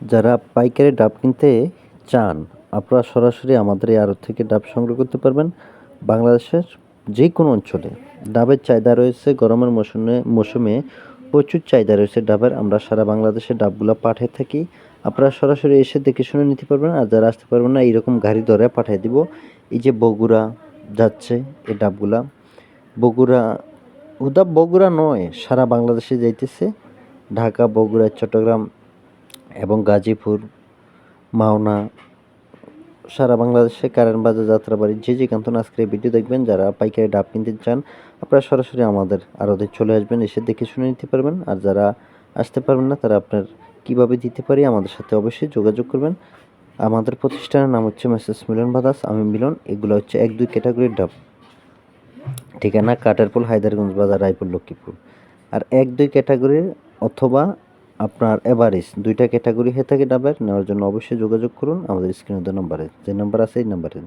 যারা পাইকারি ডাব কিনতে চান, আপনারা সরাসরি আমাদের এই আড়ত থেকে ডাব সংগ্রহ করতে পারবেন। বাংলাদেশের যে কোনো অঞ্চলে ডাবের চাহিদা রয়েছে, গরমের মৌসুমে মৌসুমে প্রচুর চাহিদা রয়েছে ডাবের। আমরা সারা বাংলাদেশে ডাবগুলো পাঠিয়ে থাকি। আপনারা সরাসরি এসে দেখে শুনে নিতে পারবেন। আর যারা আসতে পারবেন না, এইরকম গাড়ি ধরে পাঠিয়ে দিব। এই যে বগুড়া যাচ্ছে এই ডাবগুলা। বগুড়া উদা বগুড়া নয়, সারা বাংলাদেশে যাইতেছে। ঢাকা, বগুড়া, চট্টগ্রাম এবং গাজীপুর, মাওনা, সারা বাংলাদেশে কারেন্ট বাজার, যাত্রাবাড়ি, যে যে কান্তন আজকের ভিডিও দেখবেন, যারা পাইকারি ডাব কিনতে চান, আপনারা সরাসরি আমাদের আড়তে চলে আসবেন, এসে দেখে শুনে নিতে পারবেন। আর যারা আসতে পারবেন না, তারা আপনার কীভাবে দিতে পারি, আমাদের সাথে অবশ্যই যোগাযোগ করবেন। আমাদের প্রতিষ্ঠানের নাম হচ্ছে মেসেস মিলন বাদাস, আমি মিলন, এগুলো হচ্ছে এক দুই ক্যাটাগরির ডাব। ঠিকানা কাটারপুল, হায়দারগঞ্জ বাজার, রায়পুর, লক্ষ্মীপুর। আর এক দুই ক্যাটাগরির অথবা আপনার এভারেজ দুইটা ক্যাটাগরি হয়ে থাকে ডাবের নেওয়ার জন্য অবশ্যই যোগাযোগ করুন আমাদের স্ক্রিনে দেওয়া নাম্বারে যে নাম্বার আছে এই নাম্বারে